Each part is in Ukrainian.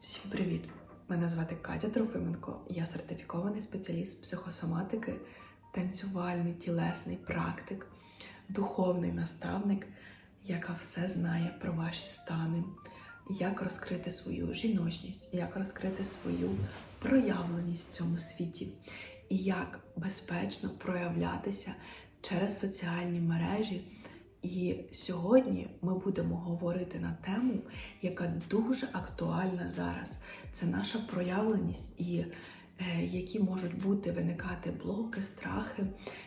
Всім привіт! Мене звати Катя Трофименко. Я сертифікований спеціаліст психосоматики, танцювальний тілесний практик, духовний наставник, яка все знає про ваші стани, як розкрити свою жіночність, як розкрити свою проявленість в цьому світі, і як безпечно проявлятися через соціальні мережі. І сьогодні ми будемо говорити на тему, яка дуже актуальна зараз. Це наша проявленість і е, які можуть бути виникати блоки, страхи,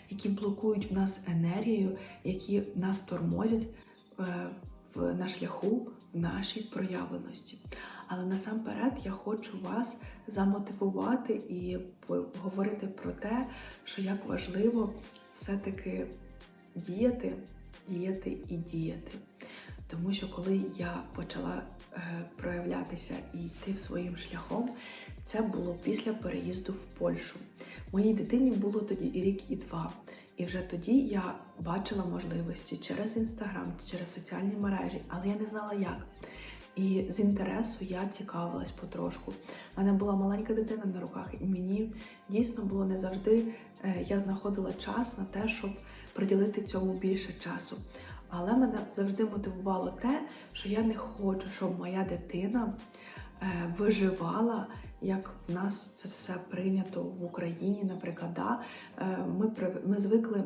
які блокують в нас енергію, які нас тормозять е, в, на шляху нашій проявленості. Але насамперед я хочу вас замотивувати і поговорити про те, що як важливо все-таки діяти діяти і діяти. Тому що коли я почала е, проявлятися і йти своїм шляхом, це було після переїзду в Польщу. Моїй дитині було тоді і рік, і два. І вже тоді я бачила можливості через інстаграм, через соціальні мережі, але я не знала як. І з інтересу я цікавилась потрошку. У мене була маленька дитина на руках, і мені дійсно було не завжди. е, Я знаходила час на те, щоб приділити цьому більше часу. Але мене завжди мотивувало те, що я не хочу, щоб моя дитина е, виживала, як в нас це все прийнято в Україні. Наприклад, да? Е, ми, ми звикли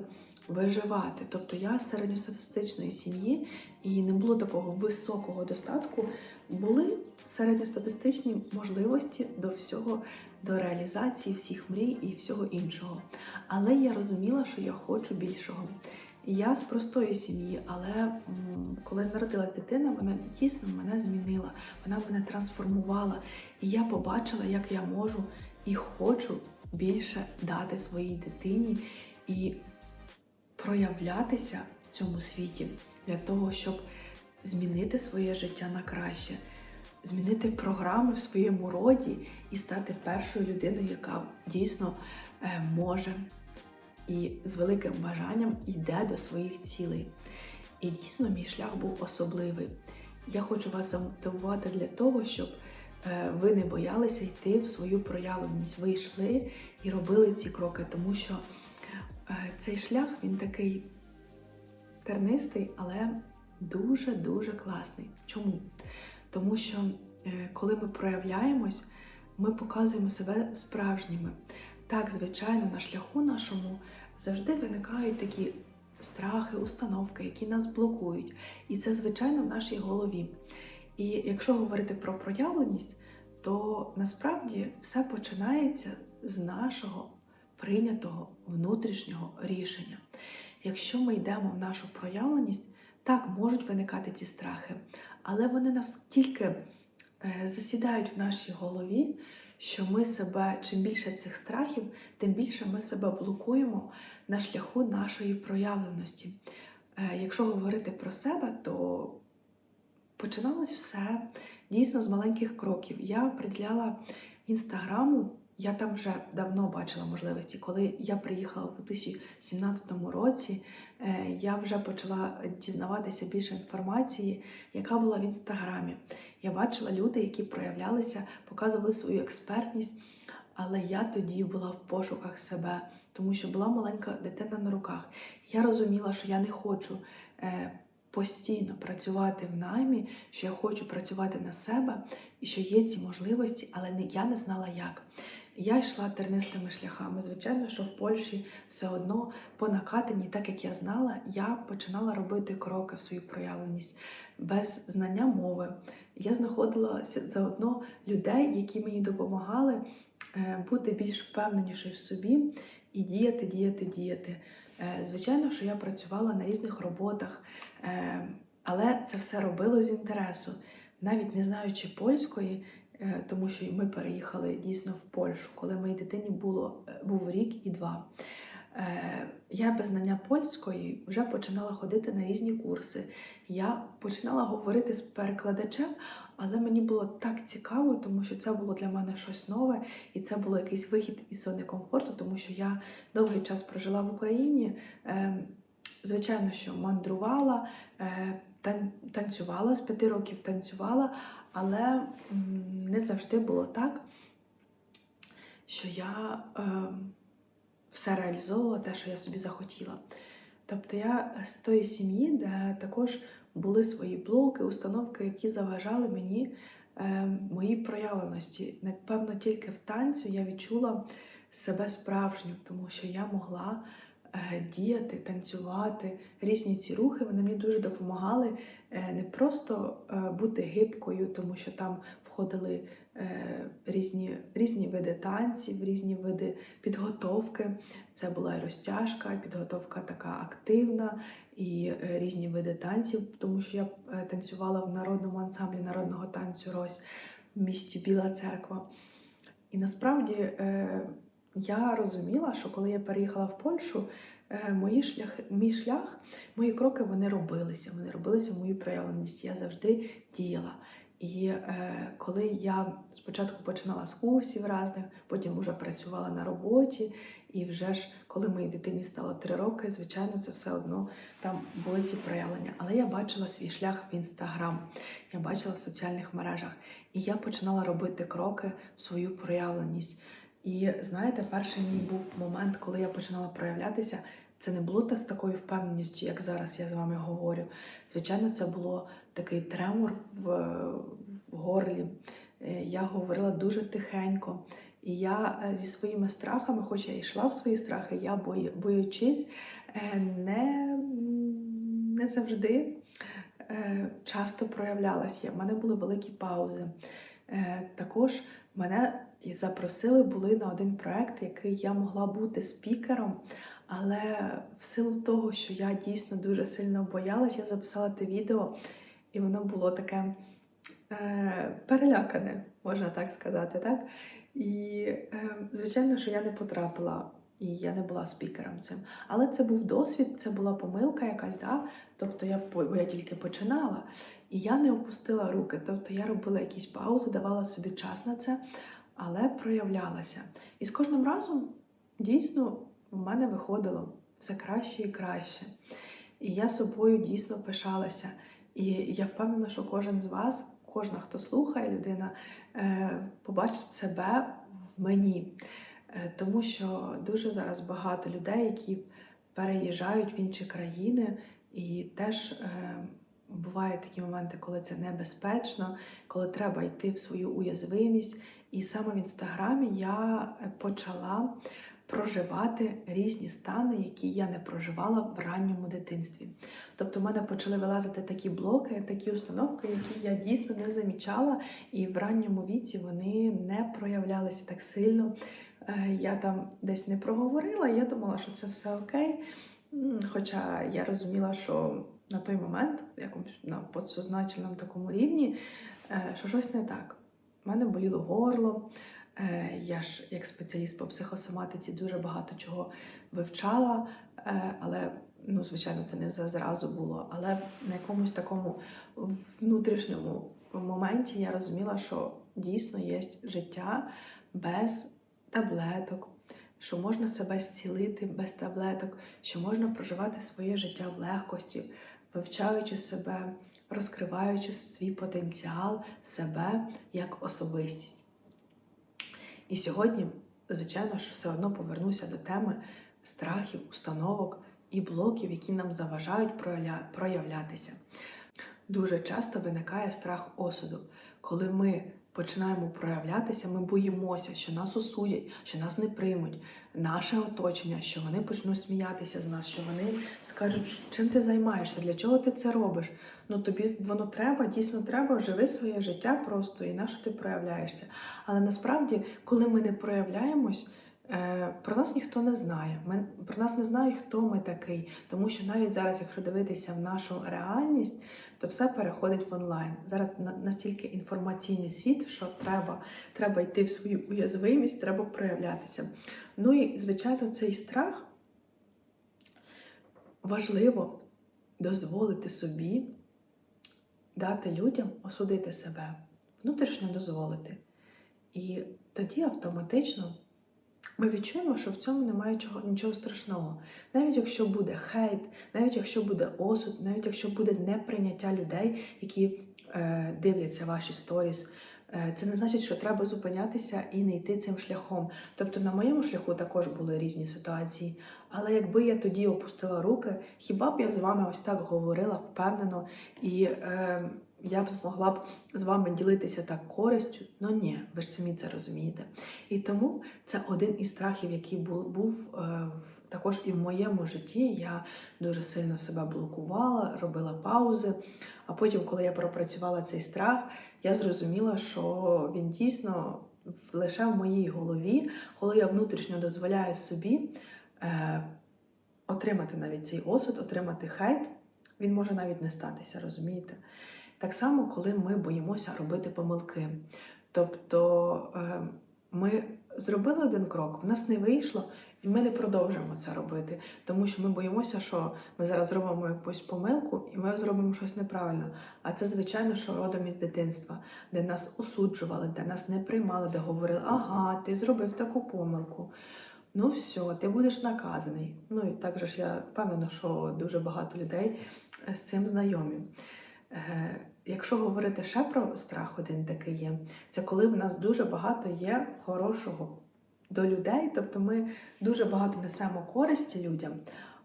виживати. Тобто я з середньостатистичної сім'ї і не було такого високого достатку. Були середньостатистичні можливості до всього, до реалізації всіх мрій і всього іншого. Але я розуміла, що я хочу більшого. Я з простої сім'ї, але коли народилась дитина, вона дійсно мене змінила, вона мене трансформувала. І я побачила, як я можу і хочу більше дати своїй дитині і проявлятися в цьому світі для того, щоб змінити своє життя на краще, змінити програми в своєму роді і стати першою людиною, яка дійсно е, може і з великим бажанням йде до своїх цілей. І дійсно мій шлях був особливий. Я хочу вас замотивувати для того, щоб е, ви не боялися йти в свою проявленість. Ви йшли і робили ці кроки, тому що е, цей шлях він такий тернистий, але дуже-дуже класний. Чому? Тому що е, коли ми проявляємось, ми показуємо себе справжніми. Так, звичайно, на шляху нашому завжди виникають такі страхи, установки, які нас блокують. І це, звичайно, в нашій голові. І якщо говорити про проявленість, то насправді все починається з нашого прийнятого внутрішнього рішення. Якщо ми йдемо в нашу проявленість, так можуть виникати ці страхи, але вони настільки е, засідають в нашій голові, що ми себе, чим більше цих страхів, тим більше ми себе блокуємо на шляху нашої проявленості. Е, Якщо говорити про себе, то починалось все дійсно з маленьких кроків. Я приділяла інстаграму. Я там вже давно бачила можливості. Коли я приїхала в 2017 році, е, я вже почала дізнаватися більше інформації, яка була в інстаграмі. Я бачила люди, які проявлялися, показували свою експертність. Але я тоді була в пошуках себе, тому що була маленька дитина на руках. Я розуміла, що я не хочу е, постійно працювати в наймі, що я хочу працювати на себе і що є ці можливості, але я не знала як. Я йшла тернистими шляхами. Звичайно, що в Польщі все одно по накатанні, так як я знала, я починала робити кроки в свою проявленість без знання мови. Я знаходила заодно людей, які мені допомагали е, бути більш впевненішою в собі і діяти, діяти, діяти. Е, Звичайно, що я працювала на різних роботах, е, але це все робило з інтересу, навіть не знаючи польської, тому що ми переїхали дійсно в Польщу, коли моїй дитині було, е, був рік і два. Е, Я без знання польської вже починала ходити на різні курси. Я починала говорити з перекладачем, але мені було так цікаво, тому що це було для мене щось нове, і це було якийсь вихід із зони комфорту, тому що я довгий час прожила в Україні. Е, Звичайно, що мандрувала. Тан- танцювала з п'яти років танцювала, але не завжди було так, що я е, все реалізовувала те, що я собі захотіла. Тобто я з тої сім'ї, де також були свої блоки, установки, які заважали мені е, моїй проявленості. Напевно, тільки в танцю я відчула себе справжню, тому що я могла діяти, танцювати. Різні ці рухи вони мені дуже допомагали е, не просто е, бути гибкою, тому що там входили е, різні, різні види танців, різні види підготовки. Це була і розтяжка, підготовка така активна, і е, різні види танців, тому що я е, танцювала в народному ансамблі народного танцю Рось в місті Біла Церква. І насправді е, я розуміла, що коли я переїхала в Польщу, е, мої шлях, мій шлях, мої кроки вони робилися. Вони робилися в моїй проявленості. Я завжди діяла. І е, коли я спочатку починала з курсів різних, потім вже працювала на роботі, і вже ж коли моїй дитині стало три роки, звичайно, це все одно там були ці проявлення. Але я бачила свій шлях в інстаграм, я бачила в соціальних мережах, і я починала робити кроки в свою проявленість. І знаєте, перший мій був момент, коли я починала проявлятися. Це не було та з такою впевненістю, як зараз я з вами говорю. Звичайно, це було такий тремор в, в горлі. Е, Я говорила дуже тихенько. І я е, зі своїми страхами, хоч я йшла в свої страхи, я боючись, е, не, не завжди часто проявлялася. У мене були великі паузи. Також мене і запросили були на один проект, який я могла бути спікером. Але в силу того, що я дійсно дуже сильно боялась, я записала те відео, і воно було таке е, перелякане, можна так сказати. Так? І, е, звичайно, що я не потрапила, і я не була спікером цим. Але це був досвід, це була помилка якась, да? тобто я, бо я тільки починала, і я не опустила руки. Тобто я робила якісь паузи, давала собі час на це, але проявлялася. І з кожним разом дійсно в мене виходило все краще і краще. І я собою дійсно пишалася. І я впевнена, що кожен з вас, кожна, хто слухає людина, е, побачить себе в мені. Е, Тому що дуже зараз багато людей, які переїжджають в інші країни, і теж е, бувають такі моменти, коли це небезпечно, коли треба йти в свою уязвимість. І саме в інстаграмі я е, почала проживати різні стани, які я не проживала в ранньому дитинстві. Тобто в мене почали вилазити такі блоки, такі установки, які я дійсно не замічала, і в ранньому віці вони не проявлялися так сильно. Е, Я там десь не проговорила, я думала, що це все окей. Хоча я розуміла, що на той момент, якомусь на подсознательному такому рівні, е, що щось не так. У мене боліло горло. Е, Я ж як спеціаліст по психосоматиці дуже багато чого вивчала, е, але ну, звичайно, це не зразу було. Але на якомусь такому внутрішньому моменті я розуміла, що дійсно є життя без таблеток, що можна себе зцілити без таблеток, що можна проживати своє життя в легкості, вивчаючи себе, розкриваючи свій потенціал, себе як особистість. І сьогодні, звичайно ж, все одно повернуся до теми страхів, установок і блоків, які нам заважають проявлятися. Дуже часто виникає страх осуду, коли ми починаємо проявлятися, ми боїмося, що нас осудять, що нас не приймуть, наше оточення, що вони почнуть сміятися з нас, що вони скажуть, чим ти займаєшся, для чого ти це робиш. Ну тобі воно треба, дійсно треба, живи своє життя просто і на що ти проявляєшся. Але насправді, коли ми не проявляємось, про нас ніхто не знає. Про нас не знають, хто ми такий. Тому що навіть зараз, якщо дивитися в нашу реальність, то все переходить в онлайн. Зараз настільки інформаційний світ, що треба, треба йти в свою уязвимість, треба проявлятися. Ну і, звичайно, цей страх важливо дозволити собі дати людям осудити себе, внутрішньо дозволити. І тоді автоматично ми відчуємо, що в цьому немає чого, нічого страшного. Навіть якщо буде хейт, навіть якщо буде осуд, навіть якщо буде неприйняття людей, які е, дивляться ваші сторіс. Е, Це не значить, що треба зупинятися і не йти цим шляхом. Тобто на моєму шляху також були різні ситуації. Але якби я тоді опустила руки, хіба б я з вами ось так говорила впевнено, і е, я б змогла б з вами ділитися так користю? Ну ні, ви ж самі це розумієте. І тому це один із страхів, який був, був е, також і в моєму житті. Я дуже сильно себе блокувала, робила паузи. А потім, коли я пропрацювала цей страх, я зрозуміла, що він дійсно лише в моїй голові, коли я внутрішньо дозволяю собі е, отримати навіть цей осуд, отримати хейт, він може навіть не статися, розумієте? Так само, коли ми боїмося робити помилки. Тобто е, ми зробили один крок, в нас не вийшло, і ми не продовжуємо це робити, тому що ми боїмося, що ми зараз зробимо якусь помилку і ми зробимо щось неправильно. А це, звичайно, що родом із дитинства, де нас осуджували, де нас не приймали, де говорили, ага, ти зробив таку помилку. Ну все, ти будеш наказаний. Ну і так же ж я впевнена, що дуже багато людей е, з цим знайомі. Е, Якщо говорити ще про страх, один такий є, це коли в нас дуже багато є хорошого до людей, тобто ми дуже багато несемо користі людям,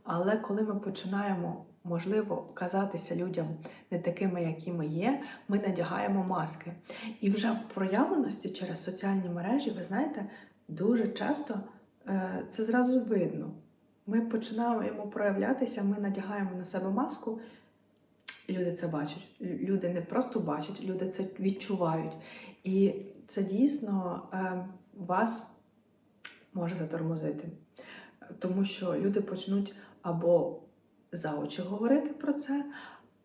але коли ми починаємо, можливо, казатися людям не такими, які ми є, ми надягаємо маски. І вже в проявленості через соціальні мережі, ви знаєте, дуже часто е, це зразу видно. Ми починаємо проявлятися, ми надягаємо на себе маску, люди це бачать. Люди не просто бачать, люди це відчувають. І це дійсно е, вас може затормозити. Тому що люди почнуть або за очі говорити про це,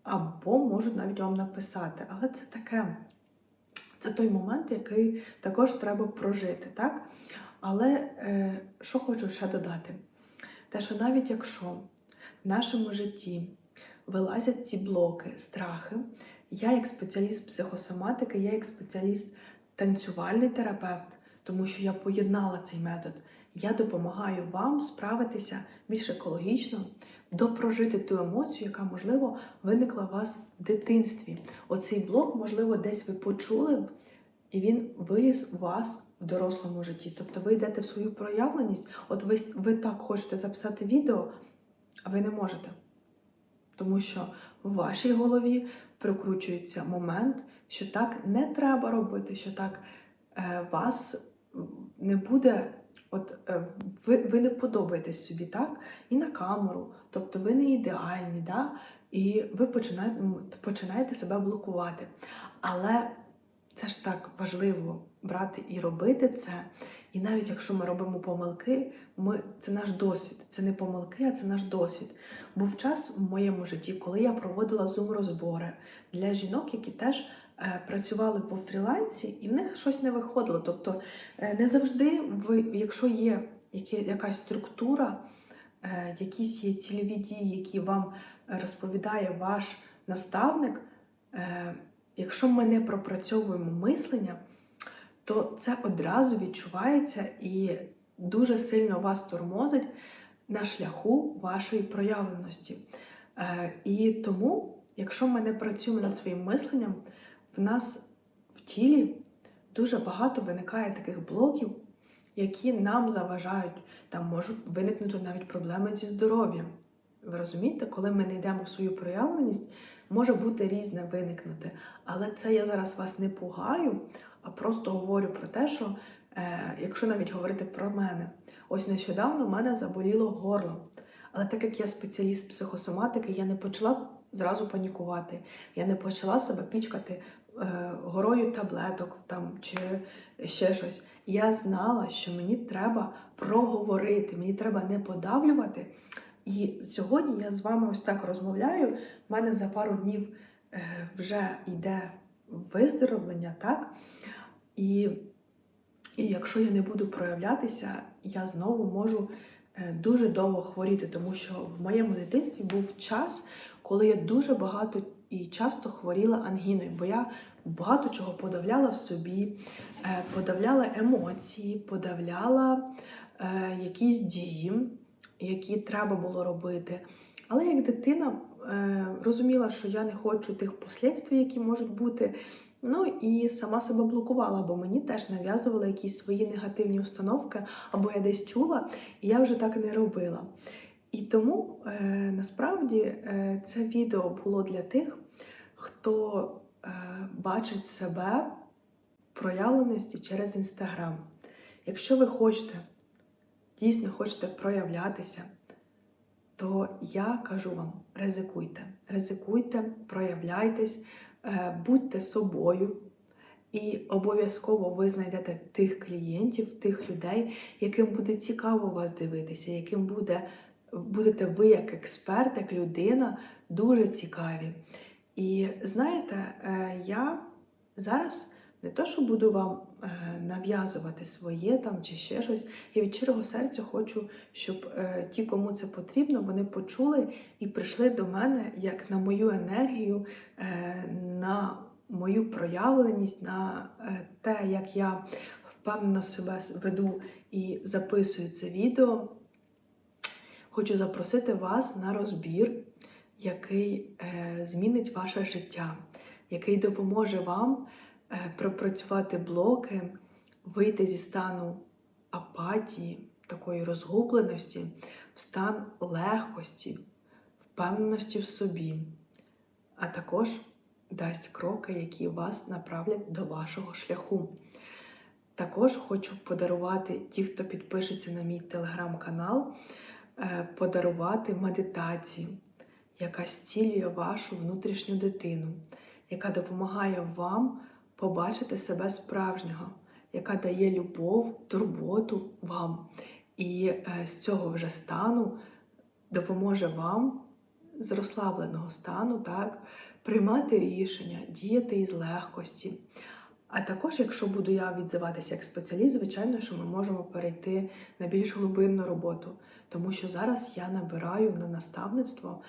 або можуть навіть вам написати. Але це таке, це той момент, який також треба прожити, так? Але е, що хочу ще додати? Те, що навіть якщо в нашому житті вилазять ці блоки, страхи, я як спеціаліст психосоматики, я як спеціаліст танцювальний терапевт, тому що я поєднала цей метод. Я допомагаю вам справитися більш екологічно, допрожити ту емоцію, яка, можливо, виникла у вас в дитинстві. Оцей блок, можливо, десь ви почули, і він виліз у вас в дорослому житті. Тобто ви йдете в свою проявленість, от ви, ви так хочете записати відео, а ви не можете. Тому що в вашій голові прокручується момент, що так не треба робити, що так е, вас не буде, от е, ви, ви не подобаєтесь собі, так? І на камеру, тобто ви не ідеальні, да? і ви починаєте, починаєте себе блокувати. Але це ж так важливо брати і робити це. І навіть якщо ми робимо помилки, ми, це наш досвід, це не помилки, а це наш досвід. Був час в моєму житті, коли я проводила зум-розбори для жінок, які теж е, працювали по фрілансі, і в них щось не виходило. Тобто е, не завжди, ви, якщо є якась структура, е, якісь є цільові дії, які вам розповідає ваш наставник, якщо ми не пропрацьовуємо мислення, то це одразу відчувається і дуже сильно вас тормозить на шляху вашої проявленості. Е, І тому, якщо ми не працюємо над своїм мисленням, в нас в тілі дуже багато виникає таких блоків, які нам заважають. Там можуть виникнути навіть проблеми зі здоров'ям. Ви розумієте, коли ми не йдемо в свою проявленість, може бути різне виникнути. Але це я зараз вас не пугаю, а просто говорю про те, що е, якщо навіть говорити про мене, ось нещодавно в мене заболіло горло. Але так як я спеціаліст психосоматики, я не почала зразу панікувати. Я не почала себе пічкати е, горою таблеток там чи ще щось. Я знала, що мені треба проговорити, мені треба не подавлювати. І сьогодні я з вами ось так розмовляю. У мене за пару днів е, вже йде виздоровлення, так? І, і якщо я не буду проявлятися, я знову можу е, дуже довго хворіти, тому що в моєму дитинстві був час, коли я дуже багато і часто хворіла ангіною, бо я багато чого подавляла в собі, е, подавляла емоції, подавляла е, якісь дії, які треба було робити. Але як дитина розуміла, що я не хочу тих послідствій, які можуть бути. Ну і сама себе блокувала, бо мені теж нав'язували якісь свої негативні установки, або я десь чула, і я вже так не робила. І тому е, насправді е, це відео було для тих, хто е, бачить себе в проявленості через інстаграм. Якщо ви хочете, дійсно хочете проявлятися, то я кажу вам: ризикуйте, ризикуйте, проявляйтесь, будьте собою. І обов'язково ви знайдете тих клієнтів, тих людей, яким буде цікаво вас дивитися, яким буде, будете ви як експерт, як людина, дуже цікаві. І знаєте, е, я зараз не то, що буду вам е, нав'язувати своє там чи ще щось. Я від щирого серця хочу, щоб е, ті, кому це потрібно, вони почули і прийшли до мене як на мою енергію, на мою проявленість, на те, як я впевнено себе веду і записую це відео. Хочу запросити вас на розбір, який е, змінить ваше життя, який допоможе вам е, пропрацювати блоки, вийти зі стану апатії, такої розгубленості, в стан легкості, впевненості в собі, а також дасть кроки, які вас направлять до вашого шляху. Також хочу подарувати ті, хто підпишеться на мій телеграм-канал, е, подарувати медитацію, яка зцілює вашу внутрішню дитину, яка допомагає вам побачити себе справжнього, яка дає любов, турботу вам. І е, з цього вже стану допоможе вам з розслабленого стану, так, приймати рішення, діяти із легкості. А також, якщо буду я відзиватися як спеціаліст, звичайно, що ми можемо перейти на більш глибинну роботу, тому що зараз я набираю на наставництво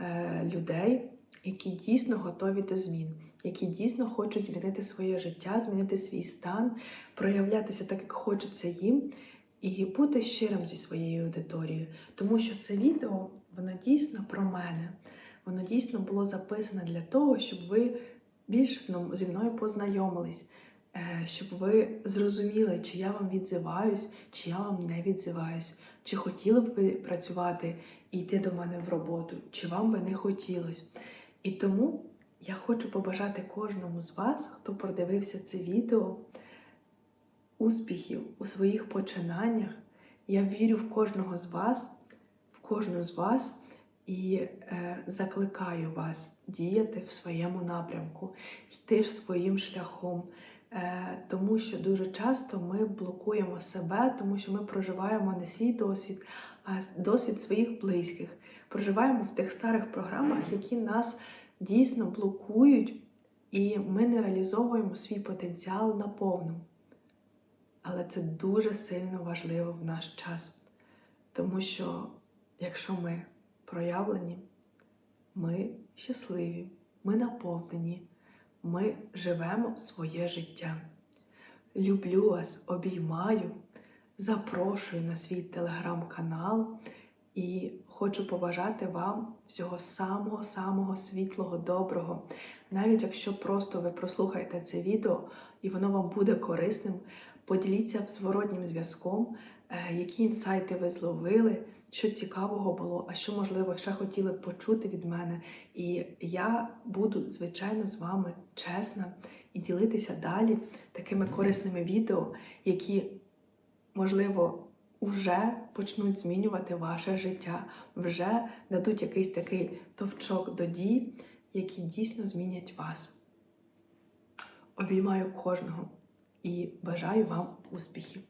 е, людей, які дійсно готові до змін, які дійсно хочуть змінити своє життя, змінити свій стан, проявлятися так, як хочеться їм, і бути щирим зі своєю аудиторією, тому що це відео воно дійсно про мене. Воно дійсно було записане для того, щоб ви більш зі мною познайомились, е, щоб ви зрозуміли, чи я вам відзиваюсь, чи я вам не відзиваюсь, чи хотіли б ви працювати і йти до мене в роботу, чи вам би не хотілося. І тому я хочу побажати кожному з вас, хто продивився це відео, успіхів у своїх починаннях. Я вірю в кожного з вас, в кожну з вас і е, закликаю вас діяти в своєму напрямку, йти своїм шляхом. Е, тому що дуже часто ми блокуємо себе, тому що ми проживаємо не свій досвід, а досвід своїх близьких. Проживаємо в тих старих програмах, які нас дійсно блокують, і ми не реалізовуємо свій потенціал наповну. Але це дуже сильно важливо в наш час. Тому що якщо ми проявлені, ми щасливі, ми наповнені, ми живемо своє життя. Люблю вас, обіймаю, запрошую на свій телеграм-канал і хочу побажати вам всього самого-самого світлого, доброго. Навіть якщо просто ви прослухаєте це відео і воно вам буде корисним, поділіться зворотнім зв'язком, е, які інсайти ви зловили що цікавого було, а що, можливо, ще хотіли почути від мене. І я буду, звичайно, з вами чесна і ділитися далі такими корисними відео, які, можливо, вже почнуть змінювати ваше життя, вже дадуть якийсь такий товчок до дій, які дійсно змінять вас. Обіймаю кожного і бажаю вам успіхів!